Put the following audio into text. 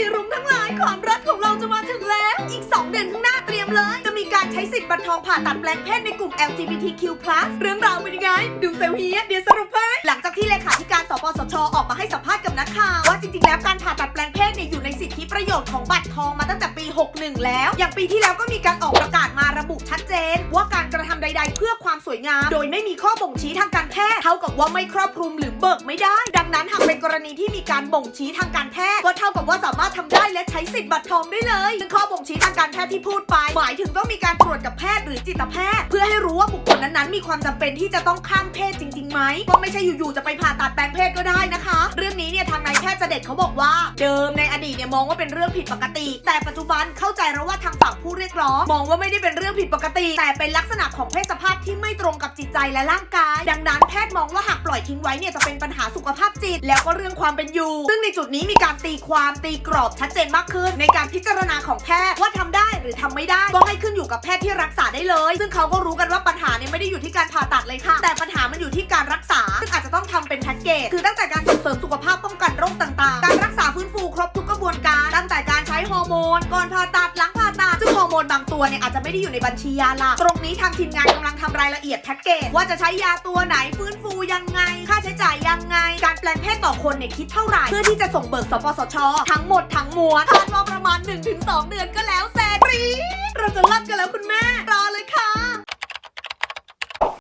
สีรุ้งทั้งหลายความรักของเราจะมาถึงแล้ว อีก 2 เดือนข้างหน้าเตรียมเลย จะมีการใช้สิทธิ์บัตรทองผ่าตัดแปลงเพศในกลุ่ม LGBTQ+ เรื่องราวเป็นยังไง ดูเซลเฮียเดี๋ยวสรุปให้หลังจากที่เลขาธิการสปสชออกมาให้สัมภาษณ์กับนักข่าวว่าจริงๆแล้วการผ่าตัดแปลงเพศเนี่ยอยู่ในสิทธิประโยชน์ของบัตรทองมาตั้งแต่ปี 61 แล้ว อย่างปีที่แล้วก็มีการออกประกาศมาระบุชัดเจน ว่าการกระทำใด ๆ เพื่อความสวยงาม โดยไม่มีข้อบ่งชี้ทางการแพทย์เท่ากับว่าไม่ครอบคลุมหรือเบิกไม่ได้ ดังนั้นหากเป็นกรณีที่มีการบ่งชี้ทางการแพทย์ก็เท่ากับ ช้สิทธิ์บัตรทองได้เลยซึ่งข้อบ่งชี้ทางการแพทย์ที่พูดไป หมายถึงต้องมีการตรวจกับแพทย์หรือจิตแพทย์ เพื่อให้รู้ว่าบุคคลนั้นๆ มีความจำเป็นที่จะต้องข้ามเพศจริงๆไหมก็ไม่ใช่อยู่ๆจะไปผ่าตัดแปลงเพศก็ได้นะคะ เรื่องนี้เนี่ยทางนายแพทย์เจเด็ดเขาบอกว่า เดิมในอดีตเนี่ยมองว่าเป็นเรื่องผิดปกติ แต่ปัจจุบันเข้าใจแล้วว่าทางฝั่งผู้ เรียกร้อมองว่าไม่ได้เป็นเรื่องผิดปกติ แต่เป็นลักษณะของเพศสภาพที่ไม่ตรงกับจิตใจและร่างกาย ดังนั้นแพทย์มองว่าหากปล่อยทิ้งไว้เนี่ยจะเป็นปัญหาสุขภาพจิต แล้วก็เรื่องความเป็นอยู่ ซึ่งในจุดนี้มีการตีความตีกรอบชัดเจนมากขึ้น ในการพิจารณาของแพทย์ว่าทำได้หรือทำไม่ได้ ก็ให้ขึ้นอยู่กับแพทย์ที่รักษาได้เลย ซึ่งเขาก็รู้กันว่าปัญหาเนี่ยไม่ได้อยู่ที่การผ่าตัดเลยค่ะ แต่ปัญหามันอยู่ที่การรักษา ซึ่งอาจจะต้องทำเป็นแพ็กเกจ คือตั้งแต่การส่งเสริมสุขภาพป้องกันโรคต่างๆ การรักษาฟื้นฟูครบทุกกระบวนการ ตั้งแต่การใช้ฮอร์โมน ก่อนผ่าตัดหลัง ผ่าซึ่งฮอร์โมนบางตัวเนี่ยอาจจะไม่ได้อยู่ในบัญชียาหลัก ตรงนี้ทางทีมงานกำลังทำรายละเอียดแพ็กเกจว่าจะใช้ยาตัวไหนฟื้นฟูยังไง ค่าใช้จ่ายยังไง การแปลงเพศต่อคนเนี่ยคิดเท่าไหร่ เพื่อที่จะส่งเบิกสปสช ทั้งหมดทั้งมวลคาดว่าประมาณ 1-2 เดือนก็แล้วเสร็จปรี๊ดเราจะเริ่มกันแล้วคุณแม่